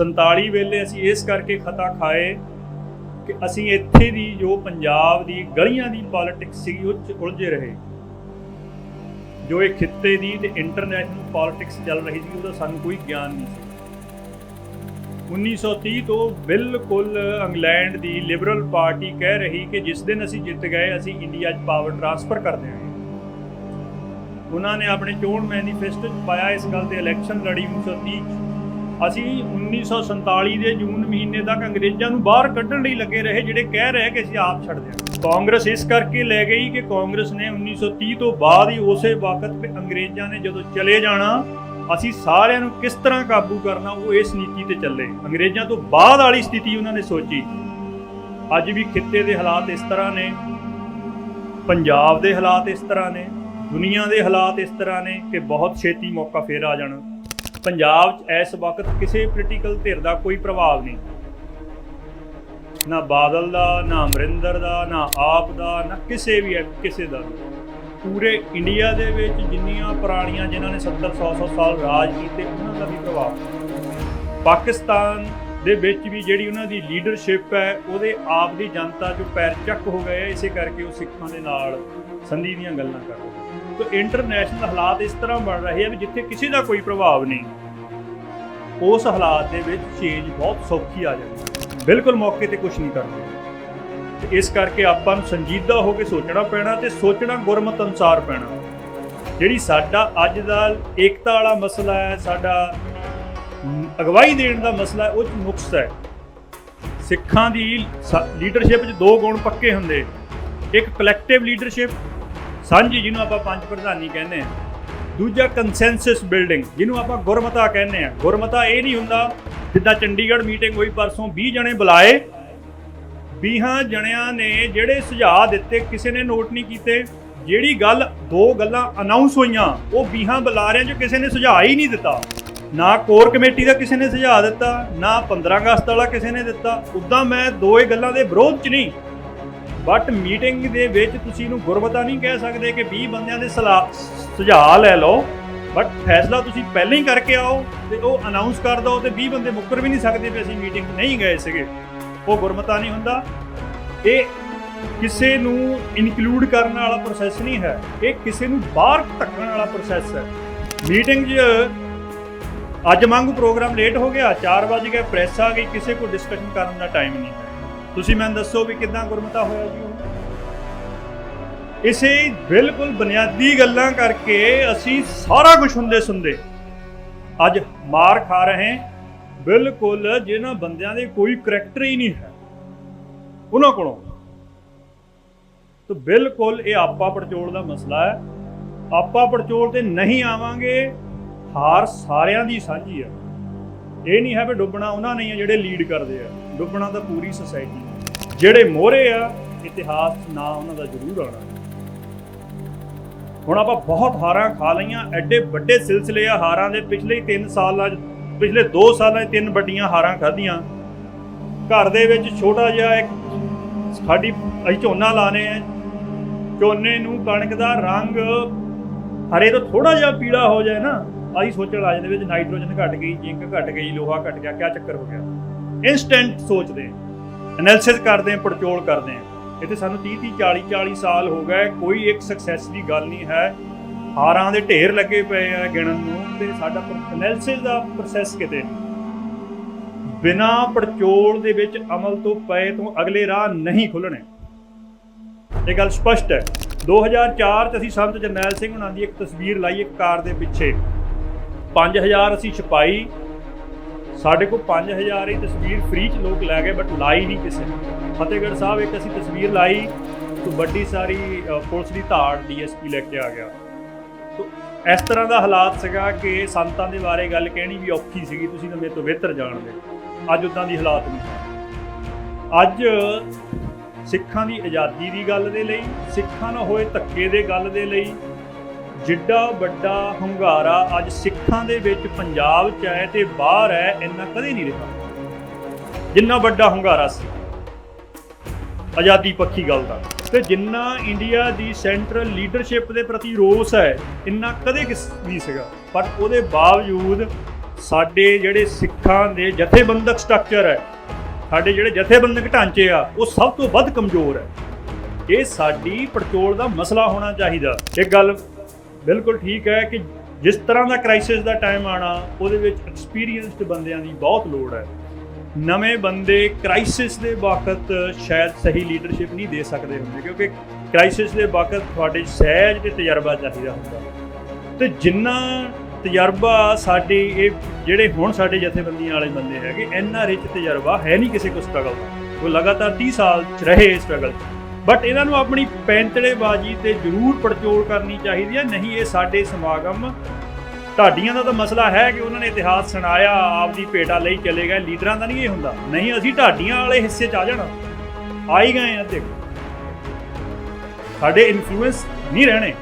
47 ਵੇਲੇ ਅਸੀਂ ਇਸ ਕਰਕੇ ਖਤਾ ਖਾਏ ਕਿ ਅਸੀਂ ਇੱਥੇ ਦੀ ਜੋ ਪੰਜਾਬ ਦੀ ਗਲੀਆਂ ਦੀ ਪੋਲਿਟਿਕਸ ਸੀ ਉਹ 'ਚ ਉਲਝੇ ਰਹੇ। ਜੋ ਇਹ ਖਿੱਤੇ ਦੀ ਤੇ ਇੰਟਰਨੈਸ਼ਨਲ ਪੋਲਿਟਿਕਸ ਚੱਲ ਰਹੀ ਸੀ, ਉਹਦਾ ਸਾਨੂੰ ਕੋਈ ਗਿਆਨ ਨਹੀਂ ਸੀ। 1930 ਤੋਂ ਬਿਲਕੁਲ ਇੰਗਲੈਂਡ ਦੀ ਲਿਬਰਲ ਪਾਰਟੀ ਕਹਿ ਰਹੀ ਕਿ ਜਿਸ ਦਿਨ ਅਸੀਂ ਜਿੱਤ ਗਏ, ਅਸੀਂ ਇੰਡੀਆ 'ਚ ਪਾਵਰ ਟ੍ਰਾਂਸਫਰ ਕਰ ਦਿਆਂਗੇ। ਉਹਨਾਂ ਨੇ ਆਪਣੇ ਚੋਣ ਮੈਨੀਫੈਸਟੋ 'ਚ ਪਾਇਆ ਇਸ ਗੱਲ ਤੇ ਇਲੈਕਸ਼ਨ ਲੜੀ 1930 'ਚ। ਅਸੀਂ 1947 ਦੇ ਜੂਨ ਮਹੀਨੇ ਤੱਕ ਅੰਗਰੇਜ਼ਾਂ ਨੂੰ ਬਾਹਰ ਕੱਢਣ ਲਈ ਲੱਗੇ ਰਹੇ, ਜਿਹੜੇ ਕਹਿ ਰਹੇ ਕਿ ਅਸੀਂ ਆਪ ਛੱਡ ਦਿਆਂਗੇ ਕਾਂਗਰਸ ਇਸ ਕਰਕੇ ਲੈ ਗਈ ਕਿ ਕਾਂਗਰਸ ਨੇ 1930 ਤੋਂ ਬਾਅਦ ਹੀ ਉਸੇ ਵਕਤ ਅੰਗਰੇਜ਼ਾਂ ਨੇ ਜਦੋਂ ਚਲੇ ਜਾਣਾ, ਅਸੀਂ ਸਾਰਿਆਂ ਨੂੰ ਕਿਸ ਤਰ੍ਹਾਂ ਕਾਬੂ ਕਰਨਾ, ਉਹ ਇਸ ਨੀਤੀ ਤੇ ਚੱਲੇ। ਅੰਗਰੇਜ਼ਾਂ ਤੋਂ ਬਾਅਦ ਵਾਲੀ ਸਥਿਤੀ ਉਹਨਾਂ ਨੇ ਸੋਚੀ। ਅੱਜ ਵੀ ਖਿੱਤੇ ਦੇ ਹਾਲਾਤ ਇਸ ਤਰ੍ਹਾਂ ਨੇ, ਪੰਜਾਬ ਦੇ ਹਾਲਾਤ ਇਸ ਤਰ੍ਹਾਂ ਨੇ, ਦੁਨੀਆ ਦੇ ਹਾਲਾਤ ਇਸ ਤਰ੍ਹਾਂ ਨੇ ਕਿ ਬਹੁਤ ਛੇਤੀ ਮੌਕਾ ਫੇਰ ਆ ਜਾਣਾ। ਪੰਜਾਬ 'ਚ ਇਸ ਵਕਤ ਕਿਸੇ ਪੋਲੀਟੀਕਲ ਧਿਰ ਦਾ ਕੋਈ ਪ੍ਰਭਾਵ ਨਹੀਂ। ਨਾ ਬਾਦਲ ਦਾ ਨਾ ਅਮਰਿੰਦਰ ਦਾ ਨਾ ਆਪ ਦਾ ਨਾ ਕਿਸੇ ਵੀ ਕਿਸੇ ਦਾ ਪੂਰੇ ਇੰਡੀਆ ਦੇ ਵਿੱਚ ਜਿੰਨੀਆਂ ਪੁਰਾਣੀਆਂ ਜਿਨ੍ਹਾਂ ਨੇ 70 100 100 ਸਾਲ ਰਾਜ ਕੀਤੇ ਉਹਨਾਂ ਦਾ ਵੀ ਪ੍ਰਭਾਵ ਪਾਕਿਸਤਾਨ ਦੇ ਵਿੱਚ ਵੀ ਜਿਹੜੀ ਉਹਨਾਂ ਦੀ ਲੀਡਰਸ਼ਿਪ ਹੈ ਉਹਦੇ ਆਪ ਦੀ ਜਨਤਾ ਜੋ ਪੈਰ ਚੱਕ ਹੋ ਗਏ ਆ, ਇਸੇ ਕਰਕੇ ਉਹ ਸਿੱਖਾਂ ਦੇ ਨਾਲ ਸੰਧੀ ਦੀਆਂ ਗੱਲਾਂ ਕਰਦੇ ਇੰਟਰਨੈਸ਼ਨਲ ਹਾਲਾਤ ਇਸ ਤਰ੍ਹਾਂ ਬਣ ਰਹੇ ਆ ਵੀ ਜਿੱਥੇ ਕਿਸੇ ਦਾ ਕੋਈ ਪ੍ਰਭਾਵ ਨਹੀਂ। ਉਸ ਹਾਲਾਤ ਦੇ ਵਿੱਚ ਚੇਂਜ ਬਹੁਤ ਸੌਖੀ ਆ ਜਾਂਦੀ ਬਿਲਕੁਲ ਮੌਕੇ ਤੇ ਕੁਝ ਨਹੀਂ ਕਰਦੇ। ਇਸ ਕਰਕੇ ਆਪਾਂ ਨੂੰ ਸੰਜੀਦਾ ਹੋ ਕੇ ਸੋਚਣਾ ਪੈਣਾ ਤੇ ਸੋਚਣਾ ਗੁਰਮਤ ਅਨੁਸਾਰ ਪੈਣਾ। ਜਿਹੜੀ ਸਾਡਾ ਅੱਜ ਦਾ ਏਕਤਾ ਵਾਲਾ ਮਸਲਾ ਹੈ, ਸਾਡਾ ਅਗਵਾਈ ਦੇਣ ਦਾ ਮਸਲਾ ਉਹ 'ਚ ਨੁਕਸ ਹੈ। ਸਿੱਖਾਂ ਦੀ ਲੀਡਰਸ਼ਿਪ 'ਚ ਦੋ ਗੁਣ ਪੱਕੇ ਹੁੰਦੇ। ਇੱਕ ਕਲੈਕਟਿਵ ਲੀਡਰਸ਼ਿਪ ਸਾਂਝੀ ਜਿਹਨੂੰ ਆਪਾਂ ਪੰਜ ਪ੍ਰਧਾਨੀ ਕਹਿੰਦੇ ਆ। ਦੂਜਾ ਕੰਸੈਂਸਸ ਬਿਲਡਿੰਗ ਜਿਹਨੂੰ ਆਪਾਂ ਗੁਰਮਤਾ ਕਹਿੰਦੇ ਆ। ਗੁਰਮਤਾ ਇਹ ਨਹੀਂ ਹੁੰਦਾ ਜਿੱਦਾਂ ਚੰਡੀਗੜ੍ਹ ਮੀਟਿੰਗ ਹੋਈ ਪਰਸੋਂ 20 ਜਣੇ ਬੁਲਾਏ। 20 ਜਣਿਆਂ ਨੇ ਜਿਹੜੇ ਸੁਝਾਅ ਦਿੱਤੇ, ਕਿਸੇ ਨੇ ਨੋਟ ਨਹੀਂ ਕੀਤੇ। ਜਿਹੜੀ ਗੱਲ ਦੋ ਗੱਲਾਂ ਅਨਾਉਂਸ ਹੋਈਆਂ, ਉਹ 20 ਬੁਲਾਰਿਆਂ 'ਚ ਕਿਸੇ ਨੇ ਸੁਝਾਅ ਹੀ ਨਹੀਂ ਦਿੱਤਾ। ਨਾ ਕੋਰ ਕਮੇਟੀ ਦਾ ਕਿਸੇ ਨੇ ਸੁਝਾਅ ਦਿੱਤਾ, ਨਾ 15 ਅਗਸਤ ਵਾਲਾ ਕਿਸੇ ਨੇ ਦਿੱਤਾ। ਉਦਾਂ ਮੈਂ ਦੋਏ ਗੱਲਾਂ ਦੇ ਵਿਰੋਧ 'ਚ ਨਹੀਂ। ਬਟ ਮੀਟਿੰਗ ਦੇ ਵਿੱਚ ਤੁਸੀਂ ਇਹਨੂੰ ਗੁਰਮਤਾ ਨਹੀਂ ਕਹਿ ਸਕਦੇ ਕਿ 20 ਬੰਦਿਆਂ ਦੇ ਸਲਾਹ ਸੁਝਾਅ ਲੈ ਲਓ। ਬਟ ਫੈਸਲਾ ਤੁਸੀਂ ਪਹਿਲਾਂ ਹੀ ਕਰਕੇ ਆਓ ਤੇ ਉਹ ਅਨਾਉਂਸ ਕਰ ਦਿਓ ਤੇ 20 ਬੰਦੇ ਮੁੱਕਰ ਵੀ ਨਹੀਂ ਸਕਦੇ ਵੀ ਅਸੀਂ ਮੀਟਿੰਗ ਨਹੀਂ ਗਏ ਸੀਗੇ। ਉਹ ਗੁਰਮਤਾ ਨਹੀਂ ਹੁੰਦਾ। ਇਹ ਕਿਸੇ ਨੂੰ ਇਨਕਲੂਡ ਕਰਨ ਵਾਲਾ ਪ੍ਰੋਸੈਸ ਨਹੀਂ ਹੈ। ਇਹ ਕਿਸੇ ਨੂੰ ਬਾਹਰ ਧੱਕਣ ਵਾਲਾ ਪ੍ਰੋਸੈਸ ਹੈ। ਮੀਟਿੰਗ 'ਚ ਅੱਜ ਵਾਂਗੂ ਪ੍ਰੋਗਰਾਮ ਲੇਟ ਹੋ ਗਿਆ 4 ਵਜੇ ਗਏ ਪ੍ਰੈਸ ਆ ਗਈ, ਕਿਸੇ ਕੋਲ ਡਿਸਕਸ਼ਨ ਕਰਨ ਦਾ ਟਾਈਮ ਨਹੀਂ ਹੈ। ਤੁਸੀਂ ਮੈਨੂੰ ਦੱਸੋ ਵੀ ਕਿੱਦਾਂ ਗੁਰਮਤਾ ਹੋਇਆ ਜੀ ਉਹ? ਇਸੇ ਬਿਲਕੁਲ ਬੁਨਿਆਦੀ ਗੱਲਾਂ ਕਰਕੇ ਅਸੀਂ ਸਾਰਾ ਕੁਝ ਹੁੰਦੇ ਸੁਣਦੇ ਅੱਜ ਮਾਰ ਖਾ ਰਹੇ ਬਿਲਕੁਲ ਜਿਹਨਾਂ ਬੰਦਿਆਂ ਦੇ ਕੋਈ ਕਰੈਕਟਰ ਹੀ ਨਹੀਂ ਹੈ। ਉਹਨਾਂ ਕੋਲੋਂ। ਤਾਂ ਬਿਲਕੁਲ ਇਹ ਆਪਾ ਪੜਚੋਲ ਦਾ ਮਸਲਾ ਹੈ। ਆਪਾ ਪੜਚੋਲ ਤੇ ਨਹੀਂ ਆਵਾਂਗੇ, ਹਾਰ ਸਾਰਿਆਂ ਦੀ ਸਾਂਝੀ ਹੈ। ਇਹ ਨਹੀਂ ਹੈ ਵੀ ਡੁੱਬਣਾ ਉਹਨਾਂ ਨੇ ਜਿਹੜੇ ਲੀਡ ਕਰਦੇ ਆ। ਡੁੱਬਣਾ ਤਾਂ ਪੂਰੀ ਸੁਸਾਇਟੀ ਜਿਹੜੇ ਮੋਹਰੇ ਆ, ਇਤਿਹਾਸ 'ਚ ਨਾਂ ਉਹਨਾਂ ਦਾ ਜ਼ਰੂਰ ਆਉਣਾ। ਹੁਣ ਆਪਾਂ ਬਹੁਤ ਹਾਰਾਂ ਖਾ ਲਈਆਂ, ਐਡੇ ਵੱਡੇ ਸਿਲਸਿਲੇ ਆ ਹਾਰਾਂ ਦੇ, ਪਿਛਲੇ 3 ਸਾਲਾਂ 'ਚ, ਪਿਛਲੇ 2 ਸਾਲਾਂ 'ਚ ਤਿੰਨ ਵੱਡੀਆਂ ਹਾਰਾਂ ਖਾਧੀਆਂ। ਘਰ ਦੇ ਵਿੱਚ ਛੋਟਾ ਜਿਹਾ ਇੱਕ ਸਾਡੀ, ਅਸੀਂ ਝੋਨਾ ਲਾਣੇ ਆ। ਝੋਨੇ ਨੂੰ ਕਣਕ ਦਾ ਰੰਗ ਹਰੇ ਤੋਂ ਥੋੜਾ ਜਿਹਾ ਪੀਲਾ ਹੋ ਜਾਏ ਨਾ, ਅਸੀਂ ਸੋਚਣ ਲੱਗ ਜਾਂਦੇ ਵਿੱਚ ਨਾਈਟ੍ਰੋਜਨ ਘਟ ਗਈ, ਜ਼ਿੰਕ ਘਟ ਗਈ, ਲੋਹਾ ਘਟ ਗਿਆ, ਕਿਆ ਚੱਕਰ ਹੋ ਗਿਆ। ਇਨਸਟੈਂਟ ਸੋਚਦੇ ਐਨਾਲਿਸਿਸ ਕਰਦੇ ਆ ਪੜਚੋਲ ਕਰਦੇ ਆ ਇੱਥੇ ਸਾਨੂੰ 30 30 40 40 ਸਾਲ ਹੋ ਗਏ, ਕੋਈ ਇੱਕ ਸਕਸੈਸ ਦੀ ਗੱਲ ਨਹੀਂ ਹੈ। ਹਾਰਾਂ ਦੇ ਢੇਰ ਲੱਗੇ ਪਏ ਆ ਗਿਣਨ ਨੂੰ ਤੇ ਸਾਡਾ ਐਨਾਲਿਸਿਸ ਦਾ ਪ੍ਰੋਸੈਸ ਕਿਤੇ ਨਹੀਂ। ਬਿਨਾ ਪੜਚੋਲ ਦੇ ਵਿੱਚ ਅਮਲ ਤੋਂ ਪਏ ਤੋਂ ਅਗਲੇ ਰਾਹ ਨਹੀਂ ਖੁੱਲਣੇ ਇਹ ਗੱਲ ਸਪਸ਼ਟ ਹੈ। 2004 ਚ ਅਸੀਂ ਸੰਤ ਜਰਨੈਲ ਸਿੰਘ ਹੁਣਾਂ ਦੀ ਇੱਕ ਤਸਵੀਰ ਲਾਈ ਇੱਕ ਕਾਰ ਦੇ ਪਿੱਛੇ। 5000 ਅਸੀਂ ਛਪਾਈ। ਸਾਡੇ ਕੋਲ 5000 ਹੀ ਤਸਵੀਰ ਫ੍ਰੀ ਚ ਲੋਕ ਲੈ ਗਏ ਬਟ ਲਾਈ ਨਹੀਂ ਕਿਸੇ ਨੇ। ਫਤਿਹਗੜ੍ਹ ਸਾਹਿਬ ਇੱਕ ਅਸੀਂ ਤਸਵੀਰ ਲਾਈ, ਤੋਂ ਵੱਡੀ ਸਾਰੀ ਪੁਲਿਸ ਦੀ ਧਾੜ ਡੀਐਸਪੀ ਲੈ ਕੇ ਆ ਗਿਆ। ਤੋ, ਇਸ ਤਰ੍ਹਾਂ ਦਾ ਹਾਲਾਤ ਸੀਗਾ ਕਿ ਸੰਤਾਂ ਦੇ ਬਾਰੇ ਗੱਲ ਕਹਿਣੀ ਵੀ ਔਖੀ ਸੀਗੀ, ਤੁਸੀਂ ਤਾਂ ਮੇਰੇ ਤੋਂ ਬਿਹਤਰ ਜਾਣਦੇ। ਅੱਜ ਉਦਾਂ ਦੀ ਹਾਲਾਤ ਨਹੀਂ ਅੱਜ ਸਿੱਖਾਂ ਦੀ ਆਜ਼ਾਦੀ ਦੀ ਗੱਲ ਦੇ ਲਈ, ਸਿੱਖਾਂ ਨਾਲ ਹੋਏ ਧੱਕੇ ਦੇ ਗੱਲ ਦੇ ਲਈ ਜਿੱਡਾ ਵੱਡਾ ਹੰਗਾਰਾ ਅੱਜ ਸਿੱਖਾਂ ਦੇ ਵਿੱਚ ਪੰਜਾਬ 'ਚ ਹੈ ਤੇ ਬਾਹਰ ਹੈ, ਇੰਨਾ ਕਦੇ ਨਹੀਂ ਰਿਹਾ। ਜਿੰਨਾ ਵੱਡਾ ਹੰਗਾਰਾ ਸੀ। ਆਜ਼ਾਦੀ ਪੱਖੀ ਗੱਲ ਦਾ। ਤੇ ਜਿੰਨਾ ਇੰਡੀਆ ਦੀ ਸੈਂਟਰਲ ਲੀਡਰਸ਼ਿਪ ਦੇ ਪ੍ਰਤੀ ਰੋਸ ਹੈ, ਇੰਨਾ ਕਦੇ ਕਿਸ ਨਹੀਂ ਸੀਗਾ। ਪਰ ਉਹਦੇ ਬਾਵਜੂਦ ਸਾਡੇ ਜਿਹੜੇ ਸਿੱਖਾਂ ਦੇ ਜਥੇਬੰਦਕ ਸਟਰਕਚਰ ਹੈ, ਸਾਡੇ ਜਿਹੜੇ ਜਥੇਬੰਦਕ ਢਾਂਚੇ ਆ, ਉਹ ਸਭ ਤੋਂ ਵੱਧ ਕਮਜ਼ੋਰ ਹੈ। ਇਹ ਸਾਡੀ ਪੜਚੋਲ ਦਾ ਮਸਲਾ ਹੋਣਾ ਚਾਹੀਦਾ। ਇੱਕ ਗੱਲ ਬਿਲਕੁਲ ਠੀਕ ਹੈ ਕਿ ਜਿਸ ਤਰ੍ਹਾਂ ਦਾ ਕ੍ਰਾਈਸਿਸ ਦਾ ਟਾਈਮ ਆਣਾ ਉਹਦੇ ਵਿੱਚ ਐਕਸਪੀਰੀਅੰਸਡ ਬੰਦਿਆਂ ਦੀ ਬਹੁਤ ਲੋੜ ਹੈ। ਨਵੇਂ ਬੰਦੇ ਕ੍ਰਾਈਸਿਸ ਦੇ ਵਕਤ ਸ਼ਾਇਦ ਸਹੀ ਲੀਡਰਸ਼ਿਪ ਨਹੀਂ ਦੇ ਸਕਦੇ ਹੁੰਦੇ, ਕਿਉਂਕਿ ਕ੍ਰਾਈਸਿਸ ਦੇ ਵਕਤ ਤੁਹਾਡੇ ਸਹਿਜ ਤੇ ਤਜਰਬਾ ਚਾਹੀਦਾ ਹੁੰਦਾ। ਤੇ ਜਿੰਨਾ ਤਜਰਬਾ ਸਾਡੇ, ਇਹ ਜਿਹੜੇ ਹੁਣ ਸਾਡੇ ਜਥੇਬੰਦੀਆਂ ਵਾਲੇ ਬੰਦੇ ਹੈਗੇ, ਇੰਨਾ ਰਿਚ ਤਜਰਬਾ ਹੈ ਨਹੀਂ ਕਿਸੇ ਕੋਲ ਸਟਰਗਲ ਦਾ। ਉਹ ਲਗਾਤਾਰ 30 ਸਾਲ ਚ ਰਹੇ ਸਟਰਗਲ ਬਟ ਇਹਨਾਂ ਨੂੰ ਆਪਣੀ ਪੈਂਤੜੇਬਾਜ਼ੀ ਤੇ ਜ਼ਰੂਰ ਪੜਚੋਲ ਕਰਨੀ ਚਾਹੀਦੀ ਹੈ। ਨਹੀਂ, ਇਹ ਸਾਡੇ ਸਮਾਗਮ ਢਾਡੀਆਂ ਦਾ ਤਾਂ ਮਸਲਾ ਹੈ ਕਿ ਉਹਨਾਂ ਨੇ ਇਤਿਹਾਸ ਸੁਣਾਇਆ, ਆਪਦੀ ਭੇਟਾ ਲਈ ਚਲੇ ਗਏ। ਲੀਡਰਾਂ ਦਾ ਨਹੀਂ ਇਹ ਹੁੰਦਾ। ਨਹੀਂ, ਅਸੀਂ ਢਾਡੀਆਂ ਵਾਲੇ ਹਿੱਸੇ ਚ ਆ ਜਾਣਾ। ਆ ਹੀ ਗਏ ਆ, ਦੇਖੋ। ਸਾਡੇ ਇਨਫਲੂਐਂਸ ਨਹੀਂ ਰਹਿਣੇ।